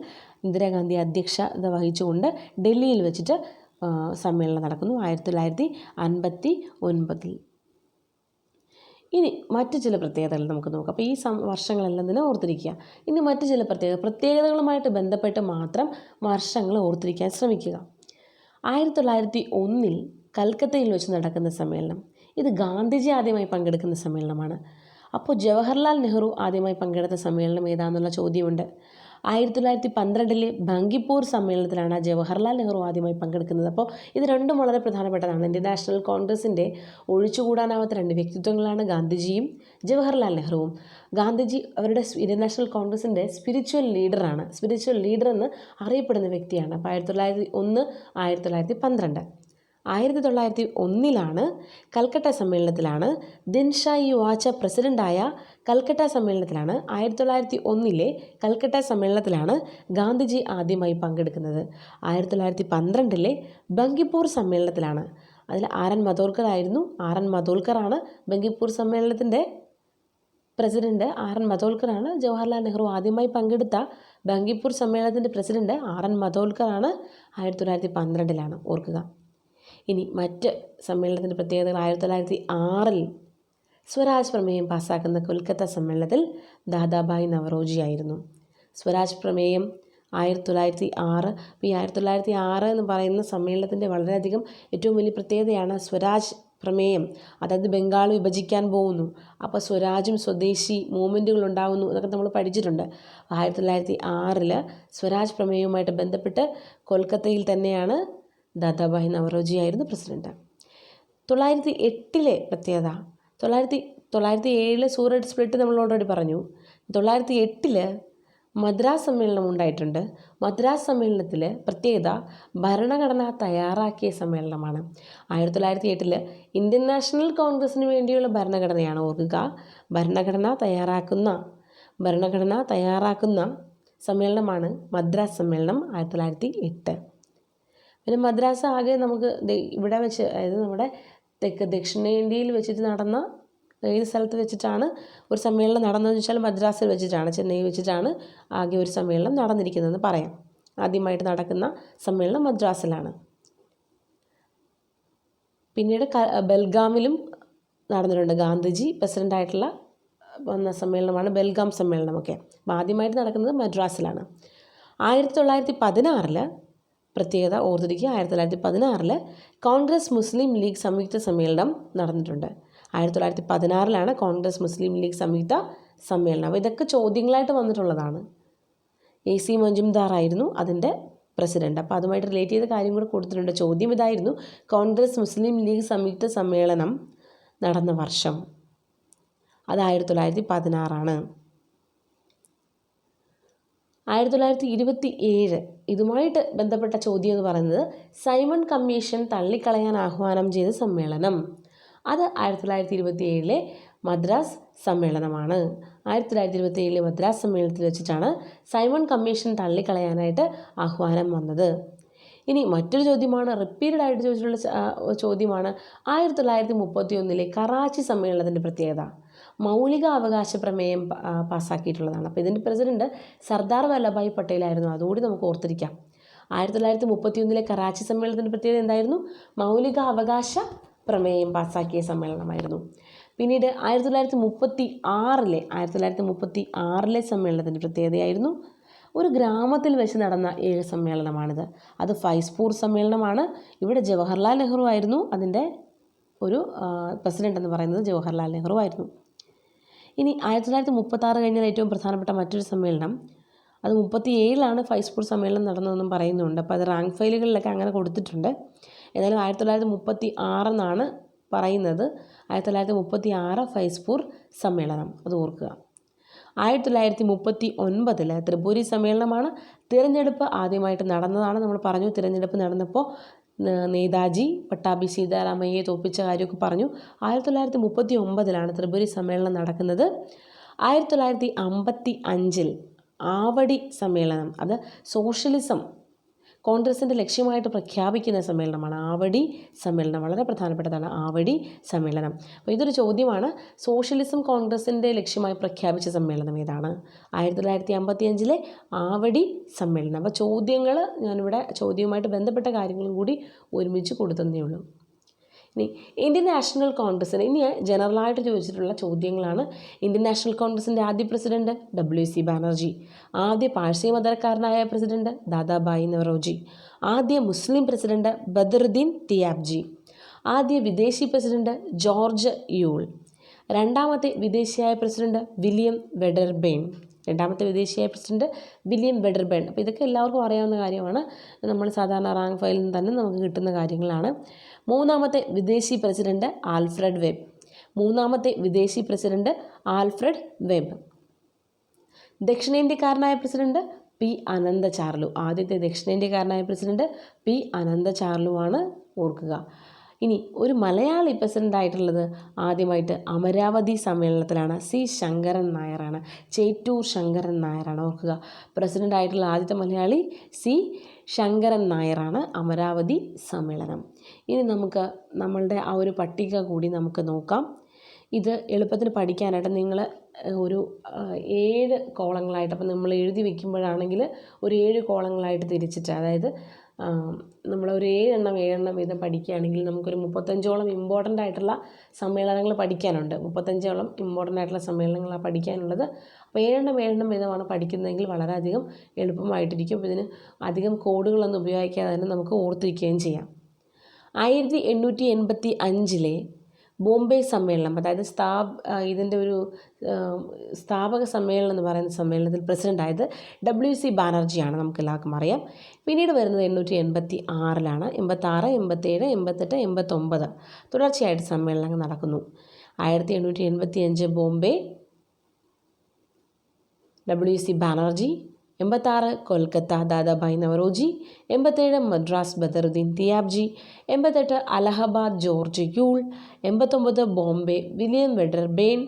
ഇന്ദിരാഗാന്ധി അധ്യക്ഷത വഹിച്ചുകൊണ്ട് ഡൽഹിയിൽ വെച്ചിട്ട് സമ്മേളനം നടക്കുന്നു ആയിരത്തി തൊള്ളായിരത്തി അൻപത്തി ഒൻപതിൽ ഇനി മറ്റ് ചില പ്രത്യേകതകൾ നമുക്ക് നോക്കാം. അപ്പോൾ ഈ വർഷങ്ങളെല്ലാം തന്നെ ഓർത്തിരിക്കുക. ഇനി മറ്റ് ചില പ്രത്യേകത പ്രത്യേകതകളുമായിട്ട് ബന്ധപ്പെട്ട് മാത്രം വർഷങ്ങൾ ഓർത്തിരിക്കാൻ ശ്രമിക്കുക. ആയിരത്തി തൊള്ളായിരത്തി ഒന്നിൽ കൽക്കത്തയിൽ വെച്ച് നടക്കുന്ന സമ്മേളനം ഇത് ഗാന്ധിജി ആദ്യമായി പങ്കെടുക്കുന്ന സമ്മേളനമാണ് അപ്പോൾ ജവഹർലാൽ നെഹ്റു ആദ്യമായി പങ്കെടുത്ത സമ്മേളനം ഏതാണെന്നുള്ള ചോദ്യമുണ്ട്. ആയിരത്തി തൊള്ളായിരത്തി പന്ത്രണ്ടിലെ ഭംഗിപ്പൂർ സമ്മേളനത്തിലാണ് ജവഹർലാൽ നെഹ്റു ആദ്യമായി പങ്കെടുക്കുന്നത്. അപ്പോൾ ഇത് രണ്ടും വളരെ പ്രധാനപ്പെട്ടതാണ്. ഇന്ത്യൻ നാഷണൽ കോൺഗ്രസിന്റെ ഒഴിച്ചുകൂടാനാവാത്ത രണ്ട് വ്യക്തിത്വങ്ങളാണ് ഗാന്ധിജിയും ജവഹർലാൽ നെഹ്റുവും. ഗാന്ധിജി അവരുടെ ഇന്ത്യൻ നാഷണൽ കോൺഗ്രസിന്റെ സ്പിരിച്വൽ ലീഡറാണ്. സ്പിരിച്വൽ ലീഡർ എന്ന് അറിയപ്പെടുന്ന വ്യക്തിയാണ്. അപ്പോൾ ആയിരത്തി തൊള്ളായിരത്തി ഒന്ന് ആയിരത്തി തൊള്ളായിരത്തി പന്ത്രണ്ട്. ആയിരത്തി തൊള്ളായിരത്തി ഒന്നിലാണ് കൽക്കട്ട സമ്മേളനത്തിലാണ് ദിൻഷായി വാച്ച പ്രസിഡന്റായ കൽക്കട്ട സമ്മേളനത്തിലാണ് ആയിരത്തി തൊള്ളായിരത്തി ഒന്നിലെ കൽക്കട്ട സമ്മേളനത്തിലാണ് ഗാന്ധിജി ആദ്യമായി പങ്കെടുക്കുന്നത്. ആയിരത്തി തൊള്ളായിരത്തി പന്ത്രണ്ടിലെ ബങ്കിപ്പൂർ സമ്മേളനത്തിലാണ്. അതിൽ ആർ എൻ ആയിരുന്നു ആർ എൻ മതോൽക്കറാണ് ബങ്കിപ്പൂർ സമ്മേളനത്തിന്റെ പ്രസിഡന്റ്. ആർ എൻ മതോൽക്കറാണ് ജവഹർലാൽ നെഹ്റു ആദ്യമായി പങ്കെടുത്ത ബങ്കിപ്പൂർ സമ്മേളനത്തിന്റെ പ്രസിഡന്റ്. ആർ എൻ മധോൽക്കറാണ് ആയിരത്തി തൊള്ളായിരത്തി പന്ത്രണ്ടിലാണ് ഓർക്കുക. ഇനി മറ്റ് സമ്മേളനത്തിന്റെ പ്രത്യേകതകൾ ആയിരത്തി തൊള്ളായിരത്തി ആറിൽ സ്വരാജ് പ്രമേയം പാസ്സാക്കുന്ന കൊൽക്കത്ത സമ്മേളനത്തിൽ ദാദാബായ് നവറോജി ആയിരുന്നു. സ്വരാജ് പ്രമേയം ആയിരത്തി തൊള്ളായിരത്തി ആറ് ഈ ആയിരത്തി തൊള്ളായിരത്തി ആറ് എന്ന് പറയുന്ന സമ്മേളനത്തിന്റെ വളരെയധികം ഏറ്റവും വലിയ പ്രത്യേകതയാണ് സ്വരാജ് പ്രമേയം. അതായത് ബംഗാൾ വിഭജിക്കാൻ പോകുന്നു. അപ്പോൾ സ്വരാജും സ്വദേശി മൂവ്മെന്റുകൾ ഉണ്ടാകുന്നു എന്നൊക്കെ നമ്മൾ പഠിച്ചിട്ടുണ്ട്. ആയിരത്തി തൊള്ളായിരത്തി ആറിൽ സ്വരാജ് പ്രമേയവുമായിട്ട് ബന്ധപ്പെട്ട് കൊൽക്കത്തയിൽ തന്നെയാണ് ദാദാഭായ് നവറോജി ആയിരുന്നു പ്രസിഡന്റ്. തൊള്ളായിരത്തി എട്ടിലെ പ്രത്യേകത തൊള്ളായിരത്തി തൊള്ളായിരത്തി ഏഴിലെ സൂററ്റ് സ്പ്ലിറ്റ് നമ്മൾ ഓൾറെഡി പറഞ്ഞു. തൊള്ളായിരത്തി എട്ടിൽ മദ്രാസ് സമ്മേളനം ഉണ്ടായിട്ടുണ്ട്. മദ്രാസ് സമ്മേളനത്തിൽ പ്രത്യേകത ഭരണഘടന തയ്യാറാക്കിയ സമ്മേളനമാണ്. ആയിരത്തി തൊള്ളായിരത്തി എട്ടിൽ ഇന്ത്യൻ നാഷണൽ കോൺഗ്രസിന് വേണ്ടിയുള്ള ഭരണഘടനയാണ് ഓർക്കുക. ഭരണഘടന തയ്യാറാക്കുന്ന ഭരണഘടന തയ്യാറാക്കുന്ന സമ്മേളനമാണ് മദ്രാസ് സമ്മേളനം ആയിരത്തി തൊള്ളായിരത്തി എട്ട് പിന്നെ മദ്രാസ് ആകെ നമുക്ക് ഇവിടെ വെച്ച് അതായത് നമ്മുടെ തെക്ക് ദക്ഷിണേന്ത്യയിൽ വെച്ചിട്ട് നടന്ന ഏത് സ്ഥലത്ത് വെച്ചിട്ടാണ് ഒരു സമ്മേളനം നടന്നതെന്ന് വെച്ചാൽ മദ്രാസിൽ വെച്ചിട്ടാണ് ചെന്നൈയിൽ വെച്ചിട്ടാണ് ആകെ ഒരു സമ്മേളനം നടന്നിരിക്കുന്നതെന്ന് പറയാം. ആദ്യമായിട്ട് നടക്കുന്ന സമ്മേളനം മദ്രാസിലാണ്. പിന്നീട് ബൽഗാമിലും നടന്നിട്ടുണ്ട്. ഗാന്ധിജി പ്രസിഡന്റായിട്ടുള്ള വന്ന സമ്മേളനമാണ് ബൽഗാം സമ്മേളനമൊക്കെ. ആദ്യമായിട്ട് നടക്കുന്നത് മദ്രാസിലാണ്. ആയിരത്തി തൊള്ളായിരത്തി പതിനാറിൽ പ്രത്യേകത ഓർത്തിരിക്കുക. ആയിരത്തി തൊള്ളായിരത്തി പതിനാറിൽ കോൺഗ്രസ് മുസ്ലിം ലീഗ് സംയുക്ത സമ്മേളനം നടന്നിട്ടുണ്ട്. ആയിരത്തി തൊള്ളായിരത്തി പതിനാറിലാണ് കോൺഗ്രസ് മുസ്ലിം ലീഗ് സംയുക്ത സമ്മേളനം. അപ്പോൾ ഇതൊക്കെ ചോദ്യങ്ങളായിട്ട് വന്നിട്ടുള്ളതാണ്. എ സി മജുംദാർ ആയിരുന്നു അതിന്റെ പ്രസിഡന്റ്. അപ്പോൾ അതുമായിട്ട് റിലേറ്റ് ചെയ്ത കാര്യം കൂടെ കൊടുത്തിട്ടുണ്ട്. ചോദ്യം ഇതായിരുന്നു. കോൺഗ്രസ് മുസ്ലിം ലീഗ് സംയുക്ത സമ്മേളനം നടന്ന വർഷം അത് ആയിരത്തി തൊള്ളായിരത്തി പതിനാറാണ് ആയിരത്തി തൊള്ളായിരത്തി ഇരുപത്തി ഏഴ് ഇതുമായിട്ട് ബന്ധപ്പെട്ട ചോദ്യം എന്ന് പറയുന്നത് സൈമൺ കമ്മീഷൻ തള്ളിക്കളയാൻ ആഹ്വാനം ചെയ്ത സമ്മേളനം. അത് ആയിരത്തി തൊള്ളായിരത്തി ഇരുപത്തി ഏഴിലെ മദ്രാസ് സമ്മേളനമാണ്. ആയിരത്തി തൊള്ളായിരത്തി ഇരുപത്തി ഏഴിലെ മദ്രാസ് സമ്മേളനത്തിൽ വെച്ചിട്ടാണ് സൈമൺ കമ്മീഷൻ തള്ളിക്കളയാനായിട്ട് ആഹ്വാനം വന്നത്. ഇനി മറ്റൊരു ചോദ്യമാണ് റിപ്പീറ്റഡ് ആയിട്ട് ചോദിച്ചിട്ടുള്ള ചോദ്യമാണ് ആയിരത്തി തൊള്ളായിരത്തി മുപ്പത്തി ഒന്നിലെ കറാച്ചി സമ്മേളനത്തിന്റെ പ്രത്യേകത. മൗലിക അവകാശ പ്രമേയം പാസ്സാക്കിയിട്ടുള്ളതാണ് അപ്പോൾ ഇതിന്റെ പ്രസിഡന്റ് സർദാർ വല്ലഭായ് പട്ടേലായിരുന്നു. അതുകൂടി നമുക്ക് ഓർത്തിരിക്കാം. ആയിരത്തി തൊള്ളായിരത്തി മുപ്പത്തി ഒന്നിലെ കറാച്ചി സമ്മേളനത്തിന്റെ പ്രത്യേകത എന്തായിരുന്നു? മൗലിക അവകാശ പ്രമേയം പാസ്സാക്കിയ സമ്മേളനമായിരുന്നു. പിന്നീട് ആയിരത്തി തൊള്ളായിരത്തി മുപ്പത്തി ആറിലെ ആയിരത്തി തൊള്ളായിരത്തി മുപ്പത്തി ആറിലെ സമ്മേളനത്തിന്റെ പ്രത്യേകതയായിരുന്നു. ഒരു ഗ്രാമത്തിൽ വെച്ച് നടന്ന ഏഴ് സമ്മേളനമാണിത്. അത് ഫൈസ്പൂർ സമ്മേളനമാണ്. ഇവിടെ ജവഹർലാൽ നെഹ്റു ആയിരുന്നു അതിന്റെ ഒരു പ്രസിഡന്റ് എന്ന് പറയുന്നത് ജവഹർലാൽ നെഹ്റു ആയിരുന്നു ഇനി ആയിരത്തി തൊള്ളായിരത്തി മുപ്പത്താറ് കഴിഞ്ഞാൽ ഏറ്റവും പ്രധാനപ്പെട്ട മറ്റൊരു സമ്മേളനം. അത് മുപ്പത്തി ഏഴിലാണ് ഫൈസ്പൂർ സമ്മേളനം നടന്നതെന്നും പറയുന്നുണ്ട്. അപ്പോൾ അത് റാങ്ക് ഫയലുകളിലൊക്കെ അങ്ങനെ കൊടുത്തിട്ടുണ്ട്. ഏതായാലും ആയിരത്തി തൊള്ളായിരത്തി മുപ്പത്തി ആറെന്നാണ് പറയുന്നത്. ആയിരത്തി തൊള്ളായിരത്തി മുപ്പത്തി ആറ് ഫൈസ്പൂർ സമ്മേളനം. അത് ഓർക്കുക. ആയിരത്തി തൊള്ളായിരത്തി മുപ്പത്തി ഒൻപതിൽ ത്രിപുരി സമ്മേളനമാണ്. തിരഞ്ഞെടുപ്പ് ആദ്യമായിട്ട് നടന്നതാണ്. നമ്മൾ പറഞ്ഞു തിരഞ്ഞെടുപ്പ് നടന്നപ്പോൾ നേതാജി പട്ടാഭി സീതാരാമയ്യെ തോപ്പിച്ച കാര്യമൊക്കെ പറഞ്ഞു. ആയിരത്തി തൊള്ളായിരത്തി മുപ്പത്തി ഒമ്പതിലാണ് ത്രിപുരി സമ്മേളനം നടക്കുന്നത്. ആയിരത്തി തൊള്ളായിരത്തി അമ്പത്തി അഞ്ചിൽ ആവടി സമ്മേളനം അത് സോഷ്യലിസം കോൺഗ്രസിന്റെ ലക്ഷ്യമായിട്ട് പ്രഖ്യാപിക്കുന്ന സമ്മേളനമാണ് ആവടി സമ്മേളനം. വളരെ പ്രധാനപ്പെട്ടതാണ് ആവടി സമ്മേളനം. അപ്പോൾ ഇതൊരു ചോദ്യമാണ്. സോഷ്യലിസം കോൺഗ്രസിന്റെ ലക്ഷ്യമായി പ്രഖ്യാപിച്ച സമ്മേളനം ഏതാണ്? ആയിരത്തി തൊള്ളായിരത്തി അമ്പത്തിയഞ്ചിലെ ആവടി സമ്മേളനം. അപ്പോൾ ചോദ്യങ്ങൾ ഞാനിവിടെ ചോദ്യവുമായിട്ട് ബന്ധപ്പെട്ട കാര്യങ്ങളും കൂടി ഒരുമിച്ച് കൊടുത്തതേ ഉള്ളൂ. ഇനി ഇന്ത്യൻ നാഷണൽ കോൺഗ്രസ്സിന് ഇനി ജനറലായിട്ട് ചോദിച്ചിട്ടുള്ള ചോദ്യങ്ങളാണ്. ഇന്ത്യൻ നാഷണൽ കോൺഗ്രസിന്റെ ആദ്യ പ്രസിഡന്റ് ഡബ്ല്യു സി ബാനർജി ആദ്യ പാഴ്സി മതക്കാരനായ പ്രസിഡന്റ് ദാദാബായി നവറോജി ആദ്യ മുസ്ലിം പ്രസിഡന്റ് ബദറുദ്ദീൻ തിയാബ്ജി ആദ്യ വിദേശി പ്രസിഡന്റ് ജോർജ് യൂൾ രണ്ടാമത്തെ വിദേശിയായ പ്രസിഡന്റ് വില്യം വെഡർബെയിൻ രണ്ടാമത്തെ വിദേശിയായ പ്രസിഡന്റ് വില്യം വെഡർബേൺ അപ്പോൾ ഇതൊക്കെ എല്ലാവർക്കും അറിയാവുന്ന കാര്യമാണ്. നമ്മൾ സാധാരണ റാങ്ക് ഫയലിൽ നിന്ന് തന്നെ നമുക്ക് കിട്ടുന്ന കാര്യങ്ങളാണ്. മൂന്നാമത്തെ വിദേശി പ്രസിഡന്റ് ആൽഫ്രഡ് വെബ്. മൂന്നാമത്തെ വിദേശി പ്രസിഡന്റ് ആൽഫ്രഡ് വെബ്. ദക്ഷിണേന്ത്യക്കാരനായ പ്രസിഡന്റ് പി അനന്ത ചാർലു. ആദ്യത്തെ ദക്ഷിണേന്ത്യക്കാരനായ പ്രസിഡന്റ് പി അനന്ത ചാർലു ആണ് ഓർക്കുക. ഇനി ഒരു മലയാളി പ്രസിഡന്റ് ആയിട്ടുള്ളത് ആദ്യമായിട്ട് അമരാവതി സമ്മേളനത്തിലാണ്. സി ശങ്കരൻ നായരാണ്. ചേറ്റൂർ ശങ്കരൻ നായരാണ് ഓർക്കുക. പ്രസിഡന്റ് ആയിട്ടുള്ള ആദ്യത്തെ മലയാളി സി ശങ്കരൻ നായരാണ് അമരാവതി സമ്മേളനം. ഇനി നമുക്ക് നമ്മളുടെ ആ ഒരു പട്ടിക കൂടി നമുക്ക് നോക്കാം. ഇത് എളുപ്പത്തിന് പഠിക്കാനായിട്ട് നിങ്ങൾ ഒരു ഏഴ് കോളങ്ങളായിട്ട് അപ്പം നമ്മൾ എഴുതി വെക്കുമ്പോഴാണെങ്കിൽ ഒരു ഏഴ് കോളങ്ങളായിട്ട് തിരിച്ചിട്ട് അതായത് നമ്മൾ ഒരു ഏഴെണ്ണം ഏഴെണ്ണം വീതം പഠിക്കുകയാണെങ്കിൽ നമുക്കൊരു മുപ്പത്തഞ്ചോളം ഇമ്പോർട്ടന്റ് ആയിട്ടുള്ള സമ്മേളനങ്ങൾ പഠിക്കാനുണ്ട്. മുപ്പത്തഞ്ചോളം ഇമ്പോർട്ടന്റ് ആയിട്ടുള്ള സമ്മേളനങ്ങളാണ് പഠിക്കാനുള്ളത്. അപ്പോൾ ഏഴെണ്ണം ഏഴെണ്ണം വീതമാണ് പഠിക്കുന്നതെങ്കിൽ വളരെയധികം എളുപ്പമായിട്ടിരിക്കും. ഇതിന് അധികം കോഡുകളൊന്നും ഉപയോഗിക്കാതെ തന്നെ നമുക്ക് ഓർത്തിരിക്കുകയും ചെയ്യാം. ആയിരത്തി എണ്ണൂറ്റി എൺപത്തി അഞ്ചിലെ ബോംബെ സമ്മേളനം അതായത് ഇതിന്റെ ഒരു സ്ഥാപക സമ്മേളനം എന്ന് പറയുന്ന സമ്മേളനത്തിൽ പ്രസിഡന്റ് ആയത് ഡബ്ല്യു സി ബാനർജിയാണ് നമുക്ക് എല്ലാവർക്കും അറിയാം. പിന്നീട് വരുന്നത് എണ്ണൂറ്റി എൺപത്തി ആറിലാണ് എൺപത്താറ് എൺപത്തേഴ് എൺപത്തെട്ട് എൺപത്തൊമ്പത് തുടർച്ചയായിട്ട് സമ്മേളനങ്ങൾ നടക്കുന്നു. ആയിരത്തി എണ്ണൂറ്റി എൺപത്തി അഞ്ച് ബോംബെ ഡബ്ല്യു സി ബാനർജി എൺപത്താറ് കൊൽക്കത്ത ദാദാഭായ് നവറോജി എൺപത്തേഴ് മദ്രാസ് ബദറുദ്ദീൻ തിയാബ്ജി എൺപത്തെട്ട് അലഹബാദ് ജോർജ് യൂൾ എൺപത്തൊമ്പത് ബോംബെ വില്യം വെഡർബെയിൻ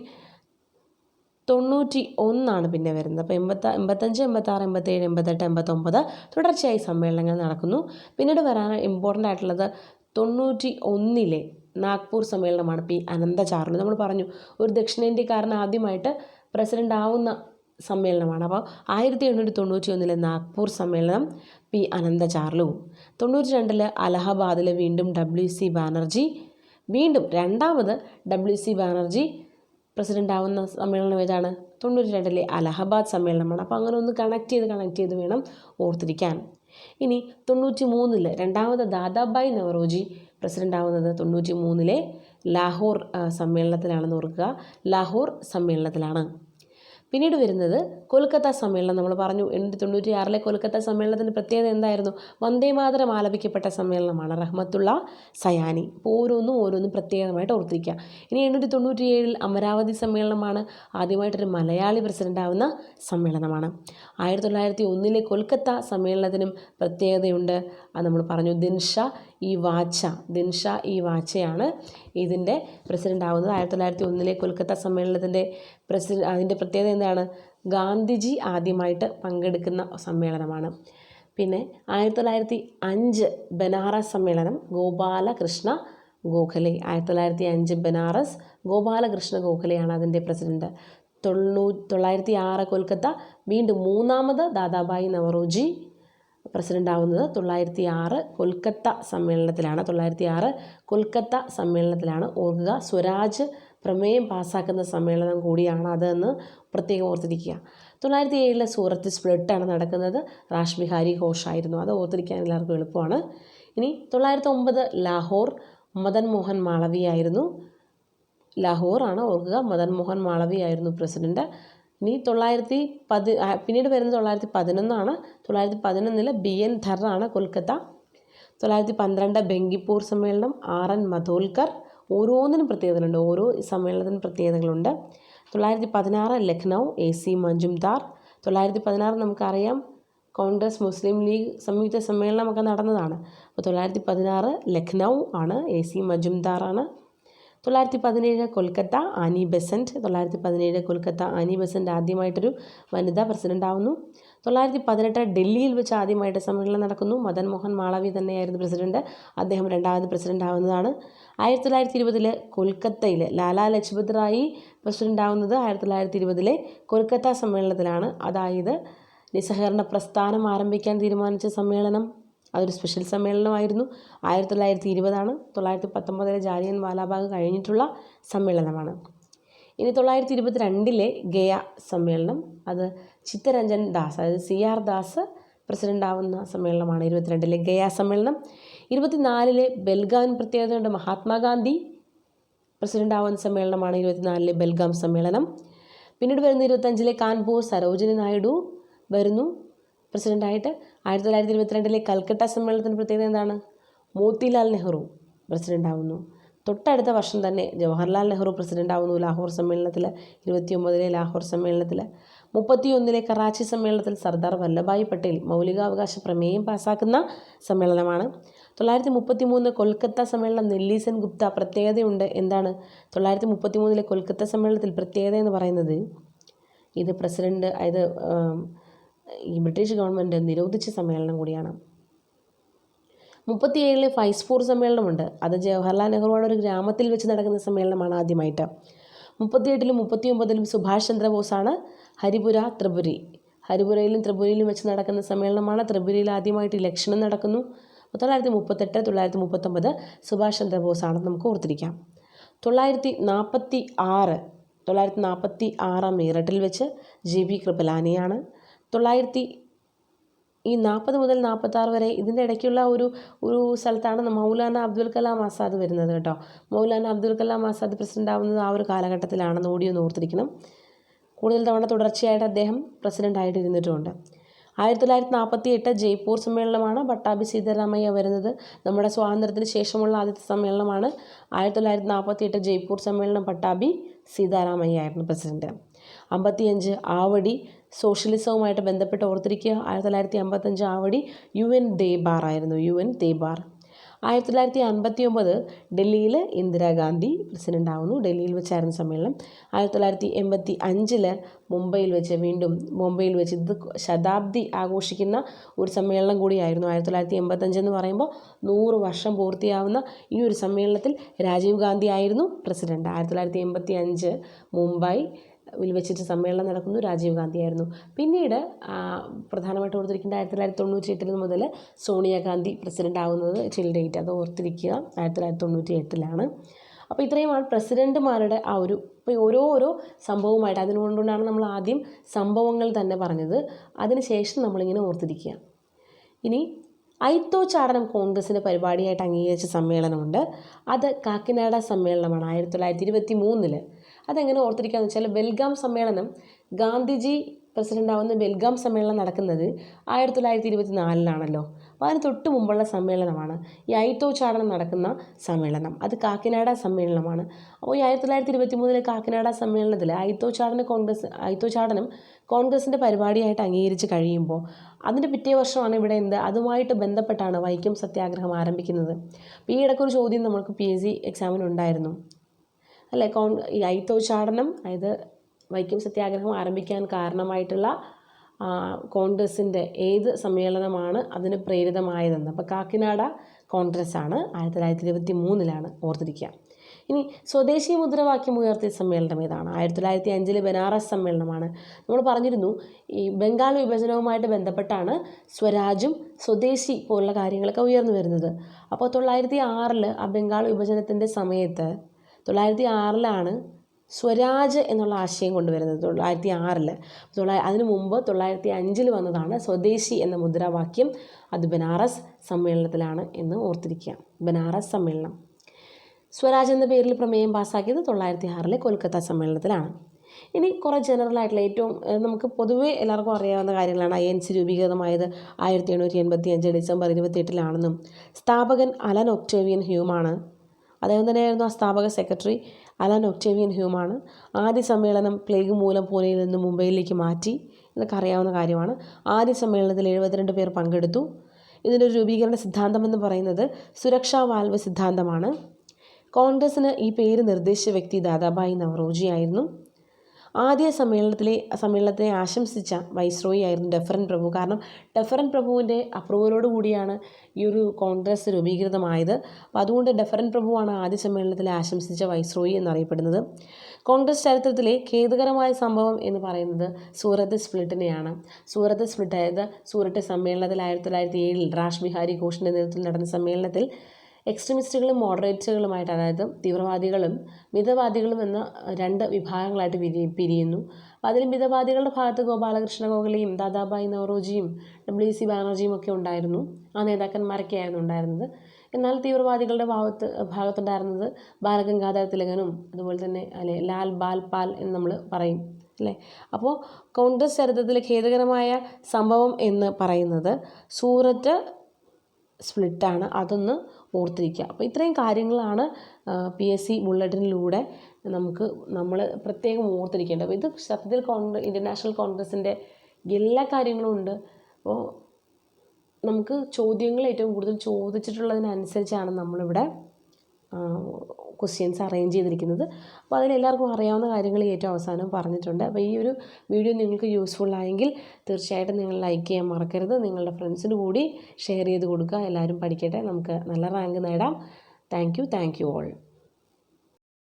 തൊണ്ണൂറ്റി ഒന്നാണ് പിന്നെ വരുന്നത്. അപ്പോൾ എൺപത്ത എൺപത്തഞ്ച് എൺപത്താറ് എൺപത്തേഴ് എൺപത്തെട്ട് എൺപത്തൊമ്പത് തുടർച്ചയായി സമ്മേളനങ്ങൾ നടക്കുന്നു. പിന്നീട് വരാൻ ഇമ്പോർട്ടന്റ് ആയിട്ടുള്ളത് തൊണ്ണൂറ്റി ഒന്നിലെ നാഗ്പൂർ സമ്മേളനമാണ് പി അനന്തചാർലു നമ്മൾ പറഞ്ഞു ഒരു ദക്ഷിണേന്ത്യക്കാരൻ ആദ്യമായിട്ട് പ്രസിഡന്റ് ആവുന്ന സമ്മേളനമാണ്. അപ്പോൾ ആയിരത്തി എണ്ണൂറ്റി തൊണ്ണൂറ്റി ഒന്നിലെ നാഗ്പൂർ സമ്മേളനം പി അനന്തചാർലു തൊണ്ണൂറ്റി രണ്ടിൽ അലഹബാദിൽ വീണ്ടും ഡബ്ല്യു സി ബാനർജി. വീണ്ടും രണ്ടാമത് ഡബ്ല്യു സി ബാനർജി പ്രസിഡന്റ് ആവുന്ന സമ്മേളനം ഏതാണ്? തൊണ്ണൂറ്റി രണ്ടിലെ അലഹബാദ് സമ്മേളനമാണ്. അപ്പോൾ അങ്ങനെ ഒന്ന് കണക്ട് ചെയ്ത് കണക്ട് ചെയ്ത് വേണം ഓർത്തിരിക്കാൻ. ഇനി തൊണ്ണൂറ്റി മൂന്നിൽ രണ്ടാമത് ദാദാബായ് നവറോജി പ്രസിഡന്റ് ആവുന്നത് തൊണ്ണൂറ്റി മൂന്നിലെ ലാഹോർ സമ്മേളനത്തിലാണെന്ന് ഓർക്കുക. ലാഹോർ സമ്മേളനത്തിലാണ്. പിന്നീട് വരുന്നത് കൊൽക്കത്ത സമ്മേളനം നമ്മൾ പറഞ്ഞു. എണ്ണൂറ്റി തൊണ്ണൂറ്റി ആറിലെ കൊൽക്കത്ത സമ്മേളനത്തിന്റെ പ്രത്യേകത എന്തായിരുന്നു? വന്ദേ മാതരം ആലപിക്കപ്പെട്ട സമ്മേളനമാണ് റഹ്മത്തുള്ള സയാനി. അപ്പോൾ ഓരോന്നും ഓരോന്നും പ്രത്യേകമായിട്ട് ഓർത്തിരിക്കുക. ഇനി എണ്ണൂറ്റി തൊണ്ണൂറ്റി ഏഴിൽ അമരാവതി സമ്മേളനമാണ്. ആദ്യമായിട്ടൊരു മലയാളി പ്രസിഡന്റ് ആവുന്ന സമ്മേളനമാണ്. ആയിരത്തി തൊള്ളായിരത്തി ഒന്നിലെ കൊൽക്കത്ത സമ്മേളനത്തിനും പ്രത്യേകതയുണ്ട് അത് നമ്മൾ പറഞ്ഞു. ദിൻഷ ഈ വാച്ച ദിൻഷ ഈ വാച്ചയാണ് ഇതിന്റെ പ്രസിഡന്റ് ആവുന്നത്. ആയിരത്തി തൊള്ളായിരത്തി ഒന്നിലെ കൊൽക്കത്ത സമ്മേളനത്തിന്റെ പ്രസിഡന്റ് അതിന്റെ പ്രത്യേകത എന്താണ്? ഗാന്ധിജി ആദ്യമായിട്ട് പങ്കെടുക്കുന്ന സമ്മേളനമാണ്. പിന്നെ ആയിരത്തി തൊള്ളായിരത്തി അഞ്ച് ബനാറസ് സമ്മേളനം ഗോപാലകൃഷ്ണ ഗോഖലെ. ആയിരത്തി തൊള്ളായിരത്തി അഞ്ച് ബനാറസ് ഗോപാലകൃഷ്ണ ഗോഖലെയാണ് അതിന്റെ പ്രസിഡന്റ് തൊണ്ണൂ തൊള്ളായിരത്തി ആറ് കൊൽക്കത്ത വീണ്ടും മൂന്നാമത് ദാദാബായി നവറോജി പ്രസിഡന്റ് ആവുന്നത് തൊള്ളായിരത്തി ആറ് കൊൽക്കത്ത സമ്മേളനത്തിലാണ്. തൊള്ളായിരത്തി ആറ് കൊൽക്കത്ത സമ്മേളനത്തിലാണ് ഓർക്കുക. സ്വരാജ് പ്രമേയം പാസ്സാക്കുന്ന സമ്മേളനം കൂടിയാണ് അതെന്ന് പ്രത്യേകം ഓർത്തിരിക്കുക. തൊള്ളായിരത്തി ഏഴിലെ സൂറത്ത് സ്പ്ലിട്ടാണ് നടക്കുന്നത്. റാഷ്മി ബിഹാരി ഘോഷായിരുന്നു അത് ഓർത്തിരിക്കാൻ എല്ലാവർക്കും എളുപ്പമാണ്. ഇനി തൊള്ളായിരത്തി ഒമ്പത് ലാഹോർ മദൻ മോഹൻ മാളവിയായിരുന്നു ലാഹോറാണ് ഓർക്കുക. മദൻ മോഹൻ മാളവിയായിരുന്നു പ്രസിഡന്റ് ഇനി തൊള്ളായിരത്തി പതി പിന്നീട് വരുന്നത് തൊള്ളായിരത്തി പതിനൊന്നാണ്. തൊള്ളായിരത്തി പതിനൊന്നിൽ ബി എൻ ധറാണ് കൊൽക്കത്ത. തൊള്ളായിരത്തി പന്ത്രണ്ട് ബെങ്കിപ്പൂർ സമ്മേളനം ആർ എൻ മധോൽക്കർ. ഓരോന്നിനും പ്രത്യേകതകളുണ്ട്. ഓരോ സമ്മേളനത്തിനും പ്രത്യേകതകളുണ്ട്. തൊള്ളായിരത്തി പതിനാറ് ലഖ്നൗ എ സി മജുംദാർ. തൊള്ളായിരത്തി പതിനാറ് നമുക്കറിയാം കോൺഗ്രസ് മുസ്ലിം ലീഗ് സംയുക്ത സമ്മേളനമൊക്കെ നടന്നതാണ്. അപ്പോൾ തൊള്ളായിരത്തി പതിനാറ് ലഖ്നൗ ആണ് എ സി മജുംദാറാണ് തൊള്ളായിരത്തി പതിനേഴ് കൊൽക്കത്ത ആനി ബെസന്റ് തൊള്ളായിരത്തി പതിനേഴ് കൊൽക്കത്ത ആനി ബെസന്റ് ആദ്യമായിട്ടൊരു വനിതാ പ്രസിഡന്റ് ആവുന്നു തൊള്ളായിരത്തി പതിനെട്ട് ഡൽഹിയിൽ വെച്ച് ആദ്യമായിട്ട് സമ്മേളനം നടക്കുന്നു. മദൻ മോഹൻ മാളവി തന്നെയായിരുന്നു പ്രസിഡന്റ്. അദ്ദേഹം രണ്ടാമത് പ്രസിഡന്റ് ആവുന്നതാണ് ആയിരത്തി തൊള്ളായിരത്തി ഇരുപതിൽ കൊൽക്കത്തയിൽ ലാലാ ലജ്പത് റായി പ്രസിഡന്റ് ആവുന്നത് ആയിരത്തി തൊള്ളായിരത്തി ഇരുപതിലെ കൊൽക്കത്ത സമ്മേളനത്തിലാണ്. അതായത് നിസ്സഹകരണ പ്രസ്ഥാനം ആരംഭിക്കാൻ തീരുമാനിച്ച സമ്മേളനം. അതൊരു സ്പെഷ്യൽ സമ്മേളനമായിരുന്നു. ആയിരത്തി തൊള്ളായിരത്തി ഇരുപതാണ് തൊള്ളായിരത്തി പത്തൊമ്പതിലെ ജാലിയൻ വാലാബാഗ് കഴിഞ്ഞിട്ടുള്ള സമ്മേളനമാണ്. ഇനി തൊള്ളായിരത്തി ഇരുപത്തി രണ്ടിലെ ഗയ സമ്മേളനം. അത് ചിത്തരഞ്ജൻ ദാസ് അതായത് സി ആർ ദാസ് പ്രസിഡന്റ് ആവുന്ന സമ്മേളനമാണ് ഇരുപത്തിരണ്ടിലെ ഗയ സമ്മേളനം. ഇരുപത്തിനാലിലെ ബൽഗാം പ്രത്യേകതയുണ്ട് മഹാത്മാഗാന്ധി പ്രസിഡന്റ് ആവുന്ന സമ്മേളനമാണ് ഇരുപത്തിനാലിലെ ബെൽഗാം സമ്മേളനം. പിന്നീട് വരുന്ന ഇരുപത്തഞ്ചിലെ കാൺപൂർ സരോജിനി നായിഡു വരുന്നു. പ്രസിഡന്റായിട്ട് ആയിരത്തി തൊള്ളായിരത്തി ഇരുപത്തിരണ്ടിലെ കൽക്കട്ട സമ്മേളനത്തിന്റെ പ്രത്യേകത എന്താണ്? മോത്തിലാൽ നെഹ്റു പ്രസിഡന്റാവുന്നു തൊട്ടടുത്ത വർഷം തന്നെ ജവഹർലാൽ നെഹ്റു പ്രസിഡന്റാവുന്നു ലാഹോർ സമ്മേളനത്തിൽ ഇരുപത്തിയൊമ്പതിലെ ലാഹോർ സമ്മേളനത്തിൽ മുപ്പത്തിയൊന്നിലെ കറാച്ചി സമ്മേളനത്തിൽ സർദാർ വല്ലഭായ് പട്ടേൽ മൗലികാവകാശ പ്രമേയം പാസാക്കുന്ന സമ്മേളനമാണ്. തൊള്ളായിരത്തി മുപ്പത്തി മൂന്ന് കൊൽക്കത്ത സമ്മേളനം നെല്ലീസൻ ഗുപ്ത പ്രത്യേകതയുണ്ട്. എന്താണ്? തൊള്ളായിരത്തി മുപ്പത്തി മൂന്നിലെ കൊൽക്കത്ത സമ്മേളനത്തിൽ പ്രത്യേകത എന്ന് പറയുന്നത് ഇത് പ്രസിഡന്റ് അതായത് ഈ ബ്രിട്ടീഷ് ഗവൺമെന്റ് നിരോധിച്ച സമ്മേളനം കൂടിയാണ്. മുപ്പത്തിയേഴിലെ ഫൈസ്പൂർ സമ്മേളനമുണ്ട്. അത് ജവഹർലാൽ നെഹ്റുവാണ് ഒരു ഗ്രാമത്തിൽ വെച്ച് നടക്കുന്ന സമ്മേളനമാണ് ആദ്യമായിട്ട്. മുപ്പത്തിയെട്ടിലും മുപ്പത്തിയൊമ്പതിലും സുഭാഷ് ചന്ദ്രബോസാണ് ഹരിപുര ത്രിപുരി. ഹരിപുരയിലും ത്രിപുരയിലും വെച്ച് നടക്കുന്ന സമ്മേളനമാണ് ത്രിപുരയിൽ ആദ്യമായിട്ട് ഇലക്ഷനും നടക്കുന്നു. തൊള്ളായിരത്തി മുപ്പത്തെട്ട് തൊള്ളായിരത്തി മുപ്പത്തൊമ്പത് സുഭാഷ് ചന്ദ്രബോസാണ് നമുക്ക് ഓർത്തിരിക്കാം. തൊള്ളായിരത്തി നാൽപ്പത്തി ആറ് തൊള്ളായിരത്തി നാൽപ്പത്തി ആറ് മീററ്റിൽ വെച്ച് ജി ബി കൃപലാനിയാണ് തൊള്ളായിരത്തി ഈ നാൽപ്പത് മുതൽ നാൽപ്പത്താറ് വരെ ഇതിന്റെ ഇടയ്ക്കുള്ള ഒരു ഒരു സ്ഥലത്താണ് മൗലാന അബ്ദുൽ കലാം ആസാദ് വരുന്നത് കേട്ടോ. മൗലാന അബ്ദുൽ കലാം ആസാദ് പ്രസിഡന്റ് ആവുന്നത് ആ ഒരു കാലഘട്ടത്തിലാണെന്ന് കൂടി ഒന്ന് ഓർത്തിരിക്കണം. കൂടുതൽ തവണ തുടർച്ചയായിട്ട് അദ്ദേഹം പ്രസിഡന്റ് ആയിട്ട് ഇരുന്നിട്ടുമുണ്ട് ആയിരത്തി തൊള്ളായിരത്തി നാൽപ്പത്തി എട്ട് ജയ്പൂർ സമ്മേളനമാണ് പട്ടാഭി സീതാരാമയ്യ വരുന്നത്. നമ്മുടെ സ്വാതന്ത്ര്യത്തിന് ശേഷമുള്ള ആദ്യത്തെ സമ്മേളനമാണ് ആയിരത്തി തൊള്ളായിരത്തി നാൽപ്പത്തി എട്ട് ജയ്പൂർ സമ്മേളനം പട്ടാഭി സീതാരാമയ്യ ആയിരുന്നു പ്രസിഡന്റ്. അമ്പത്തിയഞ്ച് ആവടി സോഷ്യലിസവുമായിട്ട് ബന്ധപ്പെട്ട് ഓർത്തിരിക്കുക. ആയിരത്തി തൊള്ളായിരത്തി അമ്പത്തഞ്ച് ആവടി യു എൻ ദേബാർ ആയിരുന്നു. U N Dhebar. ആയിരത്തി തൊള്ളായിരത്തി അൻപത്തി ഒമ്പത് ഡൽഹിയിൽ ഇന്ദിരാഗാന്ധി പ്രസിഡന്റ് ആവുന്നു ഡൽഹിയിൽ വെച്ചായിരുന്നു സമ്മേളനം. ആയിരത്തി തൊള്ളായിരത്തി എൺപത്തി അഞ്ചിൽ മുംബൈയിൽ വെച്ച് വീണ്ടും മുംബൈയിൽ വെച്ച് ഇത് ശതാബ്ദി ആഘോഷിക്കുന്ന ഒരു സമ്മേളനം കൂടിയായിരുന്നു. ആയിരത്തി തൊള്ളായിരത്തി എൺപത്തഞ്ച് എന്ന് പറയുമ്പോൾ നൂറ് വർഷം പൂർത്തിയാവുന്ന ഈ ഒരു സമ്മേളനത്തിൽ രാജീവ് ഗാന്ധി ആയിരുന്നു പ്രസിഡന്റ് ആയിരത്തി തൊള്ളായിരത്തി എൺപത്തി അഞ്ച് മുംബൈ ിൽ വെച്ചിട്ട് സമ്മേളനം നടക്കുന്നു. രാജീവ് ഗാന്ധിയായിരുന്നു. പിന്നീട് പ്രധാനമായിട്ട് ഓർത്തിരിക്കേണ്ട ആയിരത്തി തൊള്ളായിരത്തി തൊണ്ണൂറ്റി എട്ടിൽ മുതൽ സോണിയാഗാന്ധി പ്രസിഡന്റ് ആവുന്നത് ചിൽ ഡേറ്റ് അത് ഓർത്തിരിക്കുക. ആയിരത്തി തൊള്ളായിരത്തി തൊണ്ണൂറ്റി എട്ടിലാണ് അപ്പോൾ ഇത്രയുമാണ് പ്രസിഡന്റുമാരുടെ ആ ഒരു ഇപ്പോൾ ഓരോ ഓരോ സംഭവമായിട്ട് അതിനുകൊണ്ടാണ് നമ്മൾ ആദ്യം സംഭവങ്ങൾ തന്നെ പറഞ്ഞത്. അതിനുശേഷം നമ്മളിങ്ങനെ ഓർത്തിരിക്കുക. ഇനി ഐത്തോച്ചാടനം കോൺഗ്രസിന്റെ പരിപാടിയായിട്ട് അംഗീകരിച്ച സമ്മേളനമുണ്ട്. അത് കാക്കിനാട സമ്മേളനമാണ്. ആയിരത്തി തൊള്ളായിരത്തി ഇരുപത്തി മൂന്നിൽ അതെങ്ങനെ ഓർത്തിരിക്കുകയെന്ന് വെച്ചാൽ ബെൽഗാം സമ്മേളനം ഗാന്ധിജി പ്രസിഡന്റ് ആവുന്ന ബെൽഗാം സമ്മേളനം നടക്കുന്നത് ആയിരത്തി തൊള്ളായിരത്തി ഇരുപത്തി നാലിലാണല്ലോ അപ്പോൾ അതിന് തൊട്ട് മുമ്പുള്ള സമ്മേളനമാണ്. ഈ ഐത്തോച്ചാടനം നടക്കുന്ന സമ്മേളനം. അത് കാക്കിനാട സമ്മേളനമാണ്. അപ്പോൾ ഈ ആയിരത്തി തൊള്ളായിരത്തി ഇരുപത്തി മൂന്നിലെ കാക്കിനാട സമ്മേളനത്തിൽ ഐത്തോച്ചാടന കോൺഗ്രസ് ഐത്തോച്ചാടനം കോൺഗ്രസിന്റെ പരിപാടിയായിട്ട് അംഗീകരിച്ച് കഴിയുമ്പോൾ അതിന്റെ പിറ്റേ വർഷമാണ് ഇവിടെ എന്ത് അതുമായിട്ട് ബന്ധപ്പെട്ടാണ് വൈക്കം സത്യാഗ്രഹം ആരംഭിക്കുന്നത്. അപ്പോൾ ഈ ഇടയ്ക്കൊരു ചോദ്യം നമുക്ക് പി എസ് സി എക്സാമിനുണ്ടായിരുന്നു അല്ലെ കോൺ ഈ ഐത്തോച്ചാടനം അതായത് വൈക്കം സത്യാഗ്രഹം ആരംഭിക്കാൻ കാരണമായിട്ടുള്ള കോൺഗ്രസിന്റെ ഏത് സമ്മേളനമാണ് അതിന് പ്രേരിതമായതെന്ന്. അപ്പോൾ കാക്കിനാട കോൺഗ്രസ് ആണ് ആയിരത്തി തൊള്ളായിരത്തി ഇരുപത്തി മൂന്നിലാണ് ഓർത്തിരിക്കുക. ഇനി സ്വദേശി മുദ്രാവാക്യം ഉയർത്തിയ സമ്മേളനം ഏതാണ്? ആയിരത്തി തൊള്ളായിരത്തി അഞ്ചിലെ ബനാറസ് സമ്മേളനമാണ്. നമ്മൾ പറഞ്ഞിരുന്നു ഈ ബംഗാൾ വിഭജനവുമായിട്ട് ബന്ധപ്പെട്ടാണ് സ്വരാജും സ്വദേശി പോലുള്ള കാര്യങ്ങളൊക്കെ ഉയർന്നു വരുന്നത്. അപ്പോൾ തൊള്ളായിരത്തി ആറിൽ ആ ബംഗാൾ വിഭജനത്തിന്റെ സമയത്ത് തൊള്ളായിരത്തി ആറിലാണ് സ്വരാജ് എന്നുള്ള ആശയം കൊണ്ടുവരുന്നത്. തൊള്ളായിരത്തി ആറിൽ തൊള്ളായി അതിനു മുമ്പ് തൊള്ളായിരത്തി അഞ്ചിൽ വന്നതാണ് സ്വദേശി എന്ന മുദ്രാവാക്യം അത് ബനാറസ് സമ്മേളനത്തിലാണ് എന്ന് ഓർത്തിരിക്കുക. ബനാറസ് സമ്മേളനം. സ്വരാജ് എന്ന പേരിൽ പ്രമേയം പാസ്സാക്കിയത് തൊള്ളായിരത്തി ആറിലെ കൊൽക്കത്ത സമ്മേളനത്തിലാണ്. ഇനി കുറേ ജനറൽ ആയിട്ടുള്ള ഏറ്റവും നമുക്ക് പൊതുവേ എല്ലാവർക്കും അറിയാവുന്ന കാര്യങ്ങളാണ്. ഐ എൻ സി രൂപീകൃതമായത് ആയിരത്തി എണ്ണൂറ്റി എൺപത്തി അഞ്ച് ഡിസംബർ ഇരുപത്തി എട്ടിലാണെന്നും സ്ഥാപകൻ അലൻ ഒക്ടേവിയൻ ഹ്യൂമാണ് അദ്ദേഹം തന്നെയായിരുന്നു ആ സ്ഥാപക സെക്രട്ടറി അലൻ ഒക്ടേവിയൻ ഹ്യൂമാണ്. ആദ്യ സമ്മേളനം പ്ലേഗ് മൂലം പൂനെയിൽ നിന്ന് മുംബൈയിലേക്ക് മാറ്റി എന്നൊക്കെ അറിയാവുന്ന കാര്യമാണ്. ആദ്യ സമ്മേളനത്തിൽ എഴുപത്തിരണ്ട് പേർ പങ്കെടുത്തു. ഇതിന്റെ ഒരു രൂപീകരണ സിദ്ധാന്തം എന്ന് പറയുന്നത് സുരക്ഷാ വാൽവ് സിദ്ധാന്തമാണ്. കോൺഗ്രസ്സിന് ഈ പേര് നിർദ്ദേശിച്ച വ്യക്തി ദാദാഭായ് നവറോജി ആയിരുന്നു. ആദ്യ സമ്മേളനത്തിലെ സമ്മേളനത്തെ ആശംസിച്ച വൈസ്രോയി ആയിരുന്നു ഡെഫറൻ പ്രഭു. കാരണം ഡെഫറൻ പ്രഭുവിന്റെ അപ്രൂവലോട് കൂടിയാണ് ഈ ഒരു കോൺഗ്രസ് രൂപീകൃതമായത്. അപ്പോൾ അതുകൊണ്ട് ഡെഫറൻ പ്രഭുവാണ് ആദ്യ സമ്മേളനത്തിൽ ആശംസിച്ച വൈസ്രോയി എന്നറിയപ്പെടുന്നത്. കോൺഗ്രസ് ചരിത്രത്തിലെ ഖേദകരമായ സംഭവം എന്ന് പറയുന്നത് സൂറത്ത് സ്പ്ലിറ്റിനെയാണ്. സൂറത്ത് സ്പ്ലിറ്റ് അതായത് സൂററ്റ് സമ്മേളനത്തിൽ ആയിരത്തി തൊള്ളായിരത്തി ഏഴിൽ റാഷ് ബിഹാരി ഘോഷിന്റെ നേതൃത്വത്തിൽ നടന്ന സമ്മേളനത്തിൽ എക്സ്ട്രീമിസ്റ്റുകളും മോഡറേറ്റുകളുമായിട്ട് അതായത് തീവ്രവാദികളും മിതവാദികളും എന്ന രണ്ട് വിഭാഗങ്ങളായിട്ട് പിരി പിരിയുന്നു. അപ്പോൾ അതിൽ മിതവാദികളുടെ ഭാഗത്ത് ഗോപാലകൃഷ്ണ ഗോഖലെയും ദാദാബായി നവറോജിയും ഡബ്ല്യു സി ബാനർജിയും ഒക്കെ ഉണ്ടായിരുന്നു. ആ നേതാക്കന്മാരൊക്കെയായിരുന്നു ഉണ്ടായിരുന്നത്. എന്നാൽ തീവ്രവാദികളുടെ ഭാഗത്ത് ഭാഗത്തുണ്ടായിരുന്നത് ബാലഗംഗാധര തിലകനും അതുപോലെ തന്നെ അല്ലെ ലാൽ ബാൽ പാൽ എന്ന് നമ്മൾ പറയും അല്ലേ? അപ്പോൾ കോൺഗ്രസ് ചരിത്രത്തിലെ ഖേദകരമായ സംഭവം എന്ന് പറയുന്നത് സൂററ്റ് സ്പ്ലിറ്റാണ്. അതൊന്ന് ഓർത്തിരിക്കുക. അപ്പോൾ ഇത്രയും കാര്യങ്ങളാണ് പി എസ് സി ബുള്ളറ്റിനിലൂടെ നമുക്ക് നമ്മൾ പ്രത്യേകം ഓർത്തിരിക്കേണ്ടത്. അപ്പോൾ ഇത് സത്യത്തിൽ കോൺഗ്ര ഇന്റർനാഷണൽ കോൺഗ്രസിന്റെ എല്ലാ കാര്യങ്ങളും ഉണ്ട്. അപ്പോൾ നമുക്ക് ചോദ്യങ്ങൾ ഏറ്റവും കൂടുതൽ ചോദിച്ചിട്ടുള്ളതിനനുസരിച്ചാണ് നമ്മളിവിടെ ക്വസ്റ്റ്യൻസ് അറേഞ്ച് ചെയ്തിരിക്കുന്നത്. അപ്പോൾ അതിലെല്ലാവർക്കും അറിയാവുന്ന കാര്യങ്ങൾ ഏറ്റവും അവസാനം പറഞ്ഞിട്ടുണ്ട്. അപ്പോൾ ഈ ഒരു വീഡിയോ നിങ്ങൾക്ക് യൂസ്ഫുൾ ആയെങ്കിൽ തീർച്ചയായിട്ടും നിങ്ങൾ ലൈക്ക് ചെയ്യാൻ മറക്കരുത്. നിങ്ങളുടെ ഫ്രണ്ട്സിന് കൂടി ഷെയർ ചെയ്ത് കൊടുക്കുക. എല്ലാവരും പഠിക്കട്ടെ. നമുക്ക് നല്ല റാങ്ക് നേടാം. Thank you thank you all